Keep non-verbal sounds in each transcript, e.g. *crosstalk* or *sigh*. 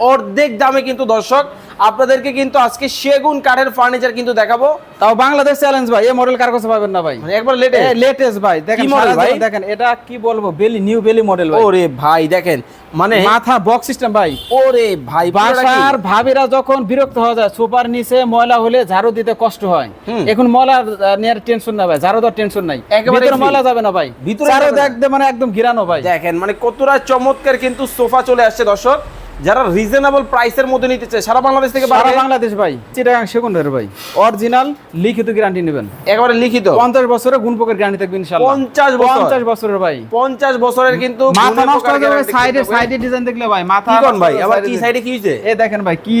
অর্ধেক দামে কিন্তু দর্শক আপনাদেরকে কিন্তু আজকে সেগুন কাঠের ফার্নিচার কিন্তু দেখাবো। তাও বাংলাদেশ চ্যালেঞ্জ ভাই এই মডেল কার কাছে পাবেন না ভাই? মানে একবার লেটে লেটেস্ট ভাই দেখেন ভাই? দেখেন এটা কি বলব বেলি নিউ বেলি মডেল ভাই। ওরে ভাই দেখেন মানে মাথা বক্স সিস্টেম ভাই। ওরে ভাই বাসার ভাবিরা যখন বিরক্ত হয়ে যায় সুপার নিচে ময়লা হলে ঝাড়ু দিতে কষ্ট হয়। এখন ময়লা নিয়ে টেনশন না ভাই ঝাড়ু দেওয়ার টেনশন নাই। একেবারে ভিতরে ময়লা যাবে না ভাই। ভিতরে ঝাড়ু দেখতে মানে একদম ঘিরানো ভাই। দেখেন মানে কতটা চমৎকার কিন্তু সোফা চলে আসছে দর্শক। যারা রিজনেবল প্রাইসের মধ্যে নিতে চায় সারা বাংলাদেশ থেকে সারা বাংলাদেশ ভাই চিটাগাং সেকেন্ডারি ভাই। অরিজিনাল লিখিত গ্যারান্টি নেবেন। একেবারে লিখিত? পঞ্চাশ বছরের গুণপোকের গ্যারান্টি থাকবে ইনশাআল্লাহ। 50 বছর? পঞ্চাশ বছরের ভাই। পঞ্চাশ বছরের কিন্তু মাথা নষ্ট হয়ে যাবে সাইডে সাইডে ডিজাইন দেখলে ভাই মাথা কি কোন ভাই? আবার কি সাইডে কি হইছে? এ দেখেন ভাই কি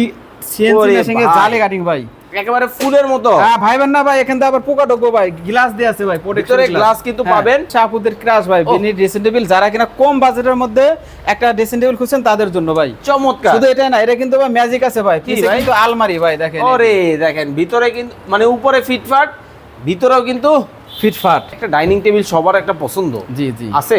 সিএনসি মেশিনে জালে কাটিং ভাই। একেবারে ফুলের মতো। হ্যাঁ না ভাই এখানে আবার পোকা ঢুকবো ভাই। গ্লাস দিয়ে আছে ভাই প্রোটেকশন গ্লাস। কিন্তু পাবেন। চাপুদের ক্রাশ ভাই বিনি ড্রেসিং টেবিল যারা কিনা কম বাজেটের মধ্যে একটা ড্রেসিং টেবিল খুঁজছেন তাদের জন্য ভাই। চমৎকার। শুধু এটা না এটা কিন্তু ভাই ম্যাজিক আছে ভাই। কি পিছে ভাই? কিন্তু আলমারি ভাই দেখেন। ওরে দেখেন ভিতরে কিন্তু মানে উপরে ফিটফাট ভিতরেও কিন্তু ফিটফাট একটা ডাইনিং টেবিল সবার একটা পছন্দ। জি জি। আছে?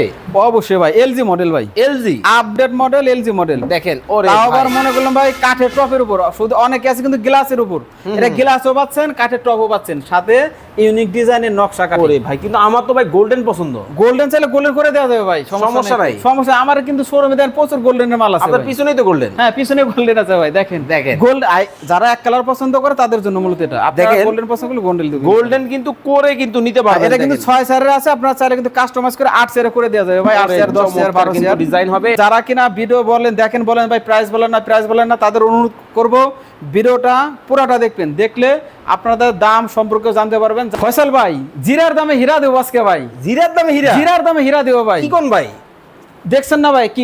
অবশ্যই ভাই এলজি মডেল ভাই। LG update model LG model দেখেন ওরে আবার মনে করলাম ভাই কাঠের টপের উপর। শুধু অনেকে আছে কিন্তু গ্লাসের উপর। এটা গ্লাসও পাচ্ছেন কাঠের টপও পাচ্ছেন। সাথে ইউনিক ডিজাইনের নকশা কাঠ। ওরে ভাই কিন্তু আমার তো ভাই গোল্ডেন পছন্দ। গোল্ডেন চাইলে গোল্ডেন করে দেওয়া যাবে ভাই সমস্যা নাই। সমস্যা আমার কিন্তু শোরুমে দেন প্রচুর গোল্ডেনের মাল আছে আপনার পিছনেই তো গোল্ডেন হ্যাঁ পিছনে গোল্ডেন আছে ভাই দেখেন। দেখেন। গোল্ড যারা এক কালার পছন্দ করে তাদের জন্য মূলত এটা। দেখেন। গোল্ডেন পছন্দ করলে গোল্ডেন গোল্ডেন কিন্তু করে কিন্তু নিতে পারবেন এটা কিন্তু ছয় সারের আছে আপনারা চাইলে কিন্তু কাস্টমাইজ করে আট সারে করে দেওয়া যাবে ভাই। আট সার দশ সার বারো সার ডিজাইন হবে। যারা কিনা ভিডিও বলেন দেখেন বলেন ভাই প্রাইস বলেন না প্রাইস বলেন না তাদের অনুরোধ করব। ভিডিওটা পুরাটা দেখবেন। দেখলে আপনাদের দাম সম্পর্কে জানতে পারবেন। ফয়সাল ভাই জিরার দামে হীরা দেবো আজকে ভাই। জিরার দামে হীরা? জিরার দামে হীরা দেবো ভাই। কি কোন ভাই? দেখছেন না ভাই কি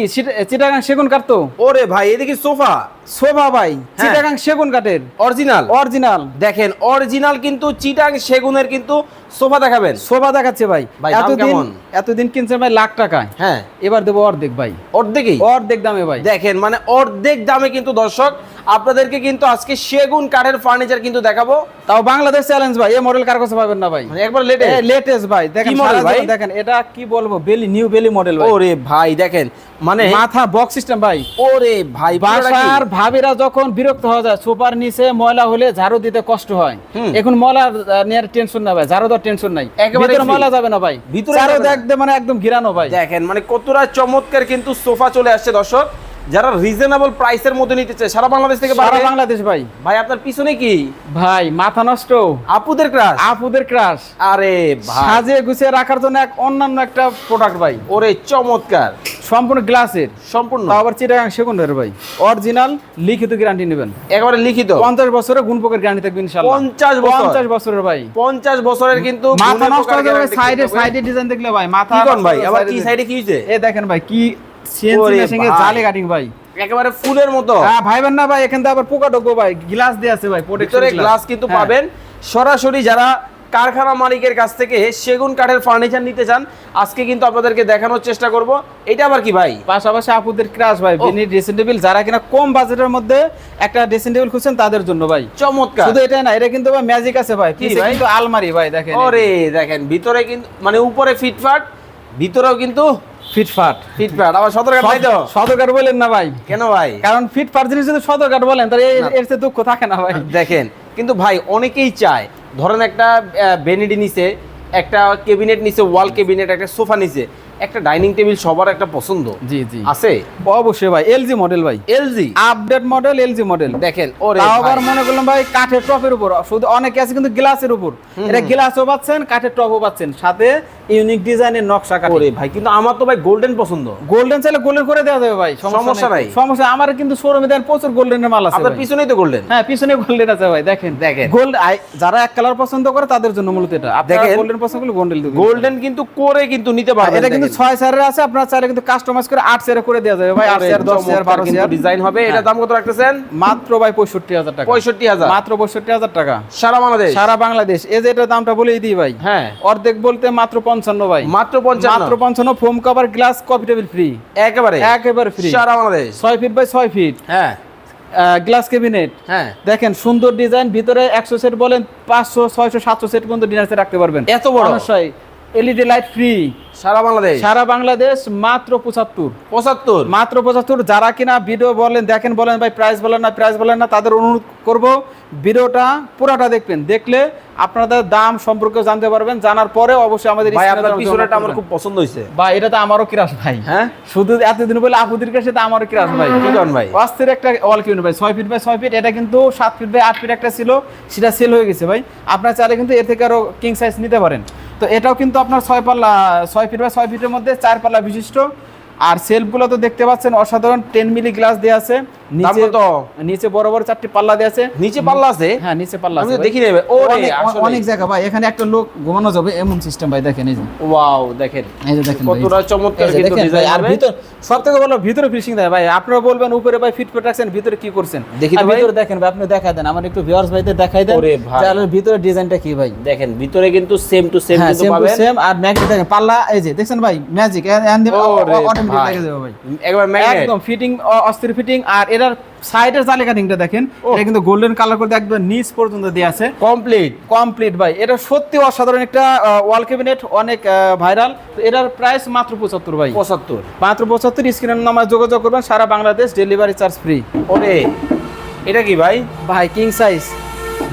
চিটাগাং সেগুন কাঠ তো? ওরে ভাই এদিকে সোফা। শোভা ভাই হ্যাঁ। চিটাগাং সেগুন কাঠের। অরিজিনাল। অরিজিনাল। দেখেন অরিজিনাল কিন্তু চিটাং সেগুনের কিন্তু সোফা দেখাবেন। শোভা দেখাচ্ছে ভাই। এতদিন? এতদিন কিনছেন ভাই লাখ টাকায় হ্যাঁ। এবার দেবো অর্ধেক ভাই। অর্ধেকই? অর্ধেক দামে ভাই। দেখেন মানে অর্ধেক দামে কিন্তু দর্শক আপনাদেরকে কিন্তু আজকে সেগুন কাঠের ফার্নিচার কিন্তু দেখাবো। তাও বাংলাদেশ চ্যালেঞ্জ ভাই এই মডেল কার কাছে পাবেন না ভাই? মানে একবার লেটে লেটেস্ট ভাই দেখেন সারা ভাই? দেখেন এটা কি বলব বেলি নিউ বেলি মডেল ভাই। ওরে ভাই দেখেন মানে মাথা বক্স সিস্টেম ভাই। ওরে ভাই বাসার ভাবিরা যখন বিরক্ত হয়ে যায় সুপার নিচে ময়লা হলে ঝাড়ু দিতে কষ্ট হয়। এখন ময়লা নিয়ে টেনশন না ভাই ঝাড়ু দেওয়ার টেনশন নাই। একেবারে ভিতরে ময়লা যাবে না ভাই। ভিতরে ঝাড়ু দেখতে মানে একদম ঘিরানো ভাই। দেখেন মানে কতটা চমৎকার কিন্তু সোফা চলে আসছে দর্শক। যারা রিজনেবল প্রাইসের মধ্যে নিতে চায় সারা বাংলাদেশ থেকে সারা বাংলাদেশ ভাই। ভাই আপনার পিছনে কি? ভাই মাথা নষ্ট। আপুদের ক্রাশ আপুদের ক্রাশ আরে ভাই। সাজিয়ে গুছিয়ে রাখার জন্য এক অন্যান্য একটা প্রোডাক্ট ভাই। ওরে চমৎকার। সম্পূর্ণ গ্লাসের সম্পূর্ণ। আবার চিটাগাং সেকেন্ডারি ভাই। অরিজিনাল লিখিত গ্যারান্টি নেবেন। একেবারে লিখিত। পঞ্চাশ বছরের গুণপোকের গ্যারান্টি থাকবে ইনশাল্লাহ 50 বছর? পঞ্চাশ বছরের ভাই। পঞ্চাশ বছরের কিন্তু মাথা নষ্ট হয়ে যাবে সাইডে সাইডে ডিজাইন দেখলে ভাই মাথা কি কোন ভাই? আবার কি সাইডে কি হয়েছে? এ দেখেন ভাই কি সিএনসি ওরে মেশিনে ভাই। কাটিং ভাই। একেবারে ফুলের মতো। হ্যাঁ ভাই না ভাই এখান থেকে আবার পোকা ঢোকবো ভাই। গ্লাস দিয়ে আছে ভাই ভিতরে গ্লাস কিন্তু হ্যাঁ। পাবেন। সরাসরি যারা কারখানা মালিকের কাছ থেকে সেগুন কাঠের ফার্নিচার নিতে চান আজকে কিন্তু আপনাদেরকে দেখানোর চেষ্টা করব। এটা আবার কি ভাই? পাশাপাশি আপুদের ক্রাশ ভাই বিনি ড্রেসিং টেবিল যারা কিনা কম বাজেটের মধ্যে একটা ড্রেসিং টেবিল খুঁজছেন তাদের জন্য ভাই। চমৎকার। শুধু এটা না এটা কিন্তু ভাই ম্যাজিক আছে ভাই। কি পিছে ভাই? কিন্তু আলমারি ভাই দেখেন। ওরে দেখেন ভিতরে কিন্তু মানে উপরে ফিটফাট ভিতরেও কিন্তু ফিটফাট ফিটফাট আবার সতর্ক নাই তো? সদরকার বলেন না ভাই। কেন ভাই? কারণ ফিটফাট জিনিস যদি সদরকার বলেন তাহলে এর- এর চেয়ে দুঃখ থাকে না ভাই। দেখেন কিন্তু ভাই অনেকেই চায় ধরেন একটা বেনিডি নিচে একটা কেবিনেট নিচে ওয়াল কেবিনেট একটা সোফা নিচে একটা ডাইনিং টেবিল সবার একটা পছন্দ। জি জি। আছে? অবশ্যই ভাই এলজি মডেল ভাই। LG update model LG model দেখেন ওরে আবার মনে করলাম ভাই কাঠের টপের উপর। শুধু অনেকে আছে কিন্তু গ্লাসের উপর। এটা গ্লাসও পাচ্ছেন কাঠের টপও পাচ্ছেন। সাথে ইউনিক ডিজাইনের নকশা কাঠ। ওরে ভাই কিন্তু আমার তো ভাই গোল্ডেন পছন্দ। গোল্ডেন চাইলে গোল্ডেন করে দেওয়া যাবে ভাই সমস্যা নাই। সমস্যা আমার কিন্তু শোরুমে দেন প্রচুর গোল্ডেনের মাল আছে আপনার পিছনেই তো গোল্ডেন হ্যাঁ পিছনে গোল্ডেন আছে ভাই দেখেন। দেখেন। গোল্ড যারা এক কালার পছন্দ করে তাদের জন্য মূলত এটা। আপনারা দেখেন। গোল্ডেন পছন্দ করলে গোল্ডেন দিবেন গোল্ডেন কিন্তু করে কিন্তু নিতে পারবেন এটা কিন্তু ছয় সারের আছে আপনারা চাইলে কিন্তু কাস্টমাইজ করে আট সারে করে দেওয়া যাবে ভাই আট সার দশ সার বারো সার ডিজাইন হবে। এটা হ্যাঁ। দাম কত রাখতেছেন? মাত্র ভাই পঁয়ষট্টি হাজার টাকা। পঁয়ষট্টি হাজার। মাত্র পঁয়ষট্টি হাজার টাকা। সারা বাংলাদেশ? সারা বাংলাদেশ। এই যে এটা দামটা বলেই দিই ভাই। হ্যাঁ। অর্ধেক বলতে মাত্র পঞ্চান্ন ভাই। মাত্র পঞ্চান্ন। মাত্র পঞ্চান্ন foam cover glass coffee table free একেবারে। একেবারে ফ্রি সারা বাংলাদেশ। ছয় ফিট বাই ছয় ফিট হ্যাঁ। গ্লাস ক্যাবিনেট হ্যাঁ। দেখেন সুন্দর ডিজাইন ভিতরে একশো সেট বলেন পাঁচশো ছয়শো সাতশো সেট পর্যন্ত ডিনার সেট রাখতে পারবেন। এত বড়? অবশ্যই এলইডি লাইট ফ্রি। সারা বাংলাদেশ? সারা বাংলাদেশ মাত্র পঁচাত্তর। পঁচাত্তর? মাত্র পঁচাত্তর। যারা কিনা ভিডিও বলেন দেখেন বলেন ভাই প্রাইস বলেন না প্রাইস বলেন না তাদের অনুরোধ করব ভিডিওটা পুরাটা দেখবেন। দেখলে আপনাদের দাম সম্পর্কে জানতে পারবেন। জানার পরে অবশ্যই আমাদের ভাই আপনার পিছনেটা আমার খুব পছন্দ হয়েছে। ভাই এটা তো আমারও ক্রাশ ভাই। হ্যাঁ? শুধু এতদিন বলে আপুদের কাছে তো আমারও ক্রাশ ভাই। কি করেন ভাই? অস্থির একটা ওয়াল কিউন ভাই। ছয় ফিট বাই ছয় ফিট এটা কিন্তু সাত ফিট বাই আট ফিট একটা ছিল সেটা সেল হয়ে গেছে ভাই। আপনার চাইলে কিন্তু এর থেকে আরও কিং সাইজ নিতে পারেন। তো এটাও কিন্তু আপনার ছয় পাল্লা, ছয় ফিট বা ছয় ফিটের মধ্যে চার পাল্লা বিশিষ্ট। আর সেলফগুলো তো দেখতে পাচ্ছেন, অসাধারণ টেন মিলি গ্লাস দেওয়া আছে। নিচে কত? নিচে বড় বড় চারটি পাল্লা দেওয়া আছে। নিচে পাল্লা আছে? হ্যাঁ নিচে পাল্লা আছে দেখি নাই ওরে, অনেক- জায়গা ভাই এখানে একটা লোক ঘুমানো যাবে এমন সিস্টেম ভাই দেখেন এই যে। ওয়াও দেখেন। এই যে দেখেন ভাই, এই যে। কতটা চমৎকার কিন্তু ডিজাইন আর ভিতর সব থেকে ভিতরে ফিনিশিং দেয় ভাই। আপনারা বলবেন উপরে ভাই ফিট ফিট রাখছেন ভিতরে কি করছেন? দেখি তো ভিতরে দেখেন ভাই আপনি দেখাই দেন আমার একটু ভিউয়ার্স ভাইদের দেখাই দেন। তাহলে ভিতরে ডিজাইনটা কি ভাই? দেখেন ভিতরে কিন্তু সেম টু সেম হ্যাঁ কিন্তু পাবেন। সেম আর ম্যাগনেট দেখেন পাল্লা এই যে দেখছেন ভাই ম্যাজিক এন্ড অটোমেটিক ভাই। লাগে যাবে ভাই। একবার ম্যাগনেট একদম ফিটিং অস্থির ফিটিং আর এটার সাইডের জালি কাটিংটা দেখেন এটা কিন্তু গোল্ডেন কালার করে একদম নিচ পর্যন্ত দেওয়া আছে। কমপ্লিট কমপ্লিট ভাই। এটা সত্যি অসাধারণ একটা ওয়াল ক্যাবিনেট অনেক ভাইরাল এটার প্রাইস মাত্র পঁচাত্তর ভাই। 75 মাত্র পঁচাত্তর স্ক্রিনের নাম্বার যোগাযোগ করবেন সারা বাংলাদেশ ডেলিভারি চার্জ ফ্রি ওরে এটা কি ভাই? ভাই কিং সাইজ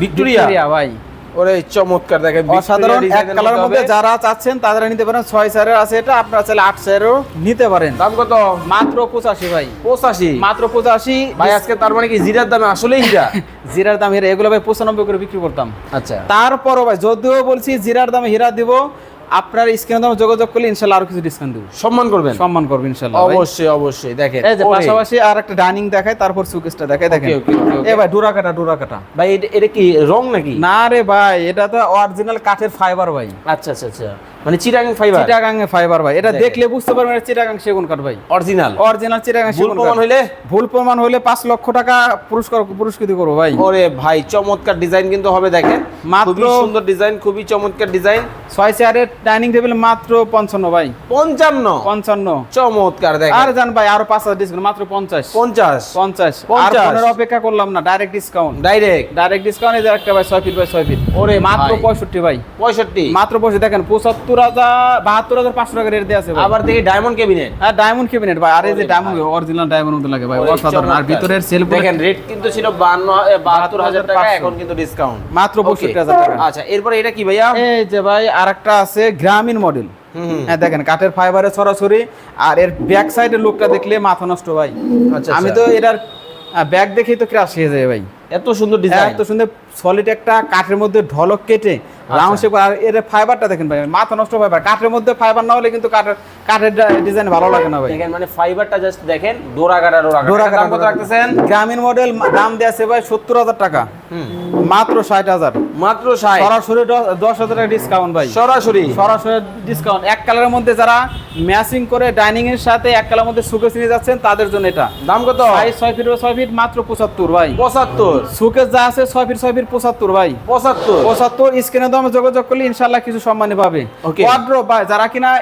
ভিক্টোরিয়া ভাই। ওরে চমৎকার দেখেন অসাধারণ এক কালার মধ্যে যারা চাচ্ছেন তারা নিতে পারেন। ছয় আছে এটা আপনারা চাইলে আট সারেরও নিতে পারেন। দাম কত? মাত্র পঁচাশি ভাই। 85 মাত্র পঁচাশি। ভাই আজকে তার মানে কি জিরার দামে? আসলেই হীরা *laughs* জিরার দাম হীরা এগুলো ভাই পঁচানব্বই করে বিক্রি করতাম। আচ্ছা। তারপরও ভাই যদিও বলছি জিরার দামে হীরা দিব আপনার স্ক্রিনে দামে যোগাযোগ করলে ইনশাল্লাহ আরও কিছু ডিসকাউন্ট দেব। সম্মান করবেন? সম্মান করবেন ইনশাল্লাহ অবশ্যই অবশ্যই দেখেন এই যে পাশাপাশি আর একটা ডাইনিং দেখায় তারপর সুকেসটা দেখায় দেখেন. এ ভাই ডোরা কাটা ডোরা কাটা। ভাই এটা- এটা কি রং নাকি? না রে ভাই এটা তো অরিজিনাল কাঠের ফাইবার ভাই। আচ্ছা আচ্ছা আচ্ছা। মানে চিটাং ফাইবার চিটাগাং ফাইবার ভাই। এটা দেখলে বুঝতে পারবেন এটা চিটাগাং সেগুন কাঠ ভাই। অরিজিনাল অরিজিনাল চিটাগাং সেগুন প্রমাণ হইলে? ভুল প্রমাণ হলে পাঁচ লক্ষ টাকা পুরস্কার পুরস্কৃত করব ভাই। ওরে ভাই চমৎকার ডিজাইন কিন্তু হবে দেখেন। মাত্র- সুন্দর ডিজাইন খুবই চমৎকার ডিজাইন ছয় চেয়ারের ডাইনিং টেবিল মাত্র পঞ্চান্ন ভাই। পঞ্চান্ন? পঞ্চান্ন। চমৎকার আর জান ভাই আরও পাঁচ হাজার ডিসকাউন্ট মাত্র পঞ্চাশ। পঞ্চাশ? পঞ্চাশ। আর পঞ্চাশ। পনেরো অপেক্ষা করলাম না direct discount direct direct discount এই যে একটা ভাই ছয় ফিট বাই ছয় ফিট ওরে মাত্র ভাই। পঁয়ষট্টি ভাই। পঁয়ষট্টি? মাত্র পঁয়ষট্টি। দেখেন পঁচাত্তর হাজার বাহাত্তর হাজার পাঁচশো টাকা রেট দেওয়া আছে আবার দেখি ডায়মন্ড ক্যাবিনেট হ্যাঁ ডায়মন্ড ক্যাবিনেট ভাই। আর এই যে ডায়মন্ড অরিজিনাল ডায়মন্ড মতো লাগে ভাই অসাধারণ। আর ভিতরের সেল দেখেন রেট কিন্তু ছিল বান্ন বাহাত্তর হাজার টাকা এখন কিন্তু ডিসকাউন্ট মাত্র পঁয়ষট্টি হাজার টাকা। আচ্ছা এরপরে এটা কি ভাইয়া? এই যে ভাই আর একটা আছে গ্রামীণ মডেল। হ্যাঁ দেখেন কাঠের ফাইবারে সরাসরি আর এর ব্যাক সাইডের লুকটা দেখলে মাথা নষ্ট ভাই। আচ্ছা, আমি আচ্ছা। তো এটার ব্যাগ দেখেই তো ক্রাশ হয়ে যায় ভাই। এত সুন্দর ডিজাইন এত সুন্দর সলিড একটা কাঠের মধ্যে ঢলক কেটে আচ্ছা। রাউন্ড শেপ আর এর ফাইবারটা দেখেন ভাই মাথা নষ্ট ফাইবার কাঠের মধ্যে ফাইবার না হলে কিন্তু কাঠের কাঠের ডিজাইন ভালো লাগে না ভাই। দেখেন মানে ফাইবারটা জাস্ট দেখেন দাম কত রাখতেছেন? গ্রামীণ মডেল দাম আছে ভাই সত্তর হাজার টাকা। মাত্র ষাট হাজার। মাত্র ষাট। সরাসরি দ- দশ হাজার টাকা ডিসকাউন্ট ভাই। সরাসরি। সরাসরি ডিসকাউন্ট এক কালারের মধ্যে যারা ম্যাচিং করে ডাইনিং এর সাথে এক কালারের মধ্যে সুকেস নিয়ে যাচ্ছেন তাদের জন্য এটা। দাম কত? সাইজ ছয় ফিট ছয় ফিট মাত্র পঁচাত্তর ভাই। পঁচাত্তর। সুকেস যা আছে ছয় ফিট ছয় ফিট পঁচাত্তর ভাই। পঁচাত্তর? পঁচাত্তর স্ক্রিনে দামে যোগাযোগ করলে ইনশাল্লাহ কিছু সম্মানী পাবে। Okay. ওয়ার্ড্রোপ ভাই যারা কিনা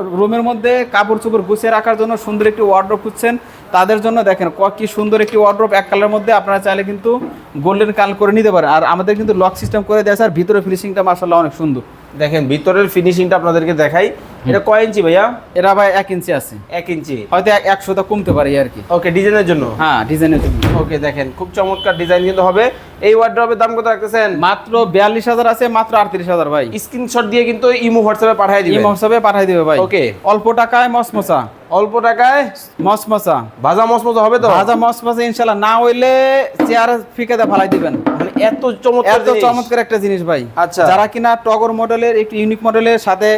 রুমের মধ্যে কাপড় চোপড় গুছিয়ে রাখার জন্য সুন্দর একটি ওয়ার্ড্রোপ খুঁজছেন তাদের জন্য দেখেন ক- কি সুন্দর একটি ওয়ার্ড্রোপ এক কালারের মধ্যে আপনারা চাইলে কিন্তু গোল্ডেন কাল করে নিতে পারেন। আর আমাদের কিন্তু লক সিস্টেম করে দেওয়া আছে আর ভিতরে ফিনিশিংটা মার্শাল্লাহ অনেক সুন্দর। দেখেন ভিতরের ফিনিশিংটা আপনাদেরকে দেখাই। এটা কয় ইঞ্চি ভাইয়া? এরা ভাই এক ইঞ্চি আছে। এক ইঞ্চি। হয়তো একশোটা কমতে পারে আর কি। ওকে ডিজাইনের জন্য? হ্যাঁ ডিজাইনের জন্য। ওকে দেখেন খুব চমৎকার ডিজাইন কিন্তু হবে। এই ওয়ার্ড্রপের দাম কত রাখতেছেন? মাত্র বিয়াল্লিশ হাজার আছে মাত্র আটত্রিশ হাজার ভাই। স্ক্রিনশট দিয়ে কিন্তু ইমো হোয়াটসঅ্যাপে পাঠিয়ে এই দিবেন মহসবে পাঠাই দিবে ভাই। Okay. অল্প টাকায় মসমসা। অল্প টাকায়? মসমসা। ভাজা মসমস হবে তো? ভাজা মসমসা ইনশাল্লাহ। না হইলে চেয়ার ফিকাতে ফালাই দিবেন। এত চমৎকার এত চমৎকার একটা জিনিস ভাই। আচ্ছা। যারা কিনা টগর মডেলের একটি ইউনিক মডেলের সাথে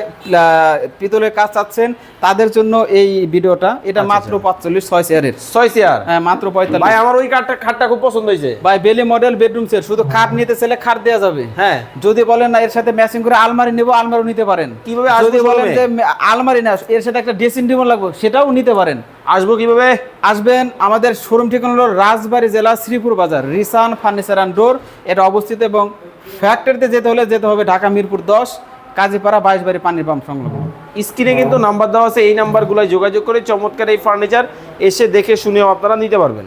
পিতলের কাজ চাচ্ছেন তাদের জন্য এই ভিডিওটা এটা আচ্ছা, মাত্র পাঁচচল্লিশ ছয় চেয়ারের ছয় চেয়ার হ্যাঁ মাত্র ভাই আমার ওই কাঠটা খাটটা খুব পছন্দ হয়েছে। ভাই বেলি মডেল বেডরুম সেট শুধু খাট নিতে চাইলে খাট দেওয়া যাবে। হ্যাঁ। যদি বলেন না এর সাথে ম্যাচিং করে আলমারি নেব আলমারিও নিতে পারেন। কীভাবে যদি বলেন যে আলমারি না এর সাথে একটা ড্রেসিং টেবিল লাগবে সেটাও নিতে পারেন। আসব কীভাবে? আসবেন আমাদের শোরুম ঠিকানা হলো রাজবাড়ি জেলা শ্রীপুর বাজার, রিসান ফার্নিচার অ্যান্ড ডোর। এটা অবস্থিত এবং ফ্যাক্টরিতে যেতে হলে যেতে হবে ঢাকা মিরপুর দশ, কাজীপাড়া বাইশ বাড়ি পানির পাম্প সংলগ্ন। স্ক্রিনে কিন্তু নাম্বার দেওয়া আছে, এই নাম্বারগুলোয় যোগাযোগ করে চমৎকার এই ফার্নিচার এসে দেখে শুনেও আপনারা নিতে পারবেন।